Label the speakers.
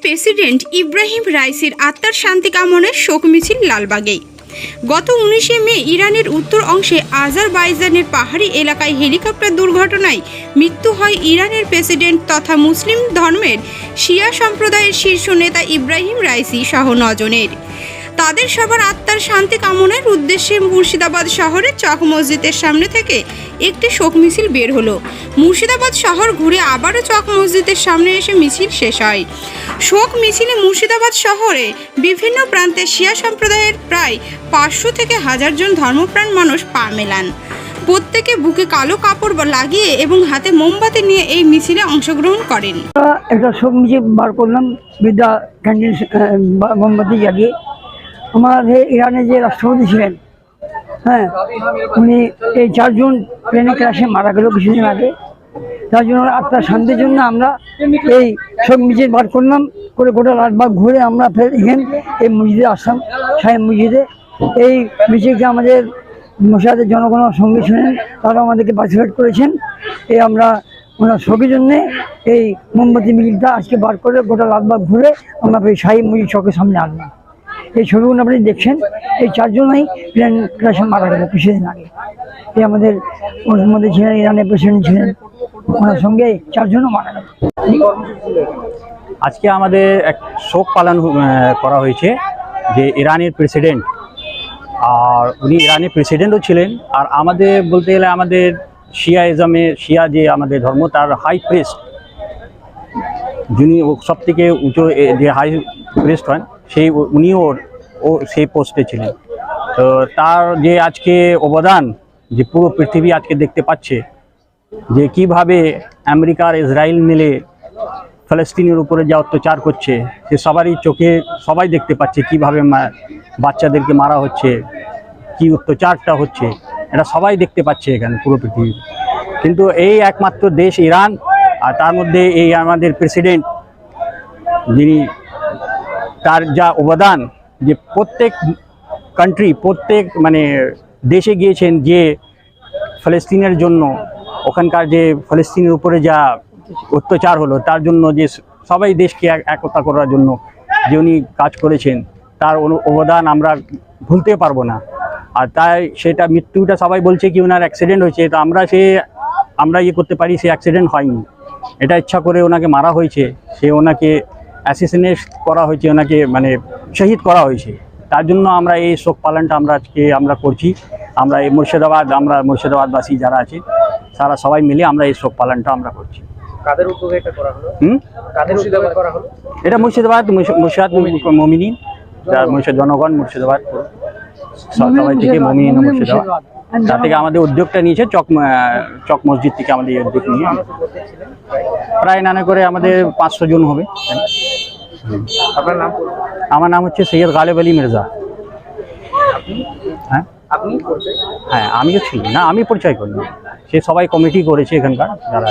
Speaker 1: President Ibrahim রাইসির আত্মার শান্তি কামনের শোক মিছিল লালবাগে গত উনিশে মে ইরানের উত্তর অংশে আজারবাইজানের পাহাড়ি এলাকায় হেলিকপ্টার দুর্ঘটনায় মৃত্যু হয় ইরানের প্রেসিডেন্ট তথা মুসলিম ধর্মের শিয়া সম্প্রদায়ের শীর্ষ নেতা ইব্রাহিম রাইসি সহ নজনের। তাদের সবার আত্মার শান্তি কামনার উদ্দেশ্যে মুর্শিদাবাদ শহরের চক মসজিদের সামনে থেকে একটি শোক মিছিল বের হলো। মুর্শিদাবাদ শহর ঘুরে আবারও চক মসজিদের সামনে এসে মিছিল শেষ হয়। শোক মিছিলে মুর্শিদাবাদ শহরে বিভিন্ন প্রান্তে শিয়া সম্প্রদায়ের প্রায় পাঁচশো থেকে হাজার জন ধর্মপ্রাণ মানুষ পা মেলান। প্রত্যেকে বুকে কালো কাপড় লাগিয়ে এবং হাতে মোমবাতি নিয়ে এই মিছিলে অংশগ্রহণ করেন।
Speaker 2: একটা শোক মিছিল বার করলাম, বিদ্যা মোমবাতি জ্বালিয়ে আমাদের ইরানে যে রাষ্ট্রপতি ছিলেন হ্যাঁ উনি এই চারজন প্লেনে ক্রাশে মারা গেল কিছুদিন আগে। তার জন্য আত্মার শান্তির জন্য আমরা এই সব মিছিল বার করলাম, করে গোটা লালবাগ ঘুরে আমরা ফের এখানে এই মসজিদে আসলাম সাহেব মসজিদে। এই মিছিলকে আমাদের মশাদের জনগণ সঙ্গে শুনেন তারা আমাদেরকে পার্টিসিপেট করেছেন। এই আমরা ওনার শোকের জন্যে এই মোমবাতি মিছিলটা আজকে বার করে গোটা লালবাগ ঘুরে আমরা এই শাহী মসজিদ চকের সামনে আনলাম। এই ছবিগুলো আপনি দেখছেন, এই চারজনই প্লেন ক্রাশে মারা গেল কিছুদিন আগে। এই আমাদের মধ্যে ছিলেন, ইরানের প্রেসিডেন্ট ছিলেন, ওনার সঙ্গে চারজনও মারা গেল
Speaker 3: আজকে আমাদের এক শোক পালন করা হয়েছে যে ইরানের প্রেসিডেন্ট, আর উনি ইরানের প্রেসিডেন্টও ছিলেন, আর আমাদের বলতে গেলে আমাদের শিয়াইজমে, শিয়া যে আমাদের ধর্ম, তার হাই প্রেস্ট যিনি সব থেকে উঁচু যে হাই প্রেস্ট হন সেই উনিও ও সেই পোস্টে ছিলেন। তো তার যে আজকে অবদান, যে পুরো পৃথিবী আজকে দেখতে পাচ্ছে, যে কীভাবে আমেরিকা আর ইসরায়েল মিলে ফলস্তিনের উপরে যা অত্যাচার করছে, সে সবারই চোখে সবাই দেখতে পাচ্ছে কীভাবে বাচ্চাদেরকে মারা হচ্ছে, কি অত্যাচারটা হচ্ছে, এটা সবাই দেখতে পাচ্ছে এখানে পুরো পৃথিবী। কিন্তু এই একমাত্র দেশ ইরান, আর তার মধ্যে এই আমাদের প্রেসিডেন্ট, যিনি তার যা অবদান যে প্রত্যেক কান্ট্রি প্রত্যেক মানে দেশে গিয়েছেন যে ফলস্তিনের জন্য, ওখানকার যে ফলস্তিনের উপরে যা অত্যাচার হলো, তার জন্য যে সবাই দেশকে এক- একতা করার জন্য যে উনি কাজ করেছেন, তার অবদান আমরা ভুলতে পারব না। আর তাই সেটা মৃত্যুটা সবাই বলছে কি ওনার অ্যাক্সিডেন্ট হয়েছে, তো আমরা সে, আমরা ইয়ে করতে পারি, সে অ্যাক্সিডেন্ট হয়নি। এটা ইচ্ছা করে ওনাকে মারা হয়েছে, সে ওনাকে অ্যাসিসিনেট করা হয়েছে ওনাকে মানে শহীদ করা হয়েছে। তার জন্য আমরা এই শোক পালনটা আমরা আজকে আমরা করছি। আমরা এই মুর্শিদাবাদ আমরা মুর্শিদাবাদবাসী যারা আছে সারা সবাই মিলে আমরা এই শোক পালনটা আমরা করছি।
Speaker 4: কাদের উদ্যোগে এটা করা হলো?
Speaker 3: হুম?
Speaker 4: কাদের উদ্যোগে করা হলো?
Speaker 3: এটা মুর্শিদাবাদ মুর্শি- মুর্শিদাবাদ মমিনী। জনগণ মুর্শিদাবাদ সবাই থেকে মমিনী মুর্শিদাবাদ। তার থেকে আমাদের উদ্যোগটা নিয়েছে চক চক মসজিদ থেকে আমাদের এই উদ্যোগ নিয়ে। প্রায় নানা করে আমাদের পাঁচশো জন হবে।
Speaker 4: আপনার নাম?
Speaker 3: আমার নাম হচ্ছে সৈয়দ গালেব আলী মির্জা। হ্যাঁ?
Speaker 4: আপনি?
Speaker 3: হ্যাঁ আমিও ছিলাম। না আমি পরিচয় করি সে সবাই কমিটি করেছে এখানকার যারা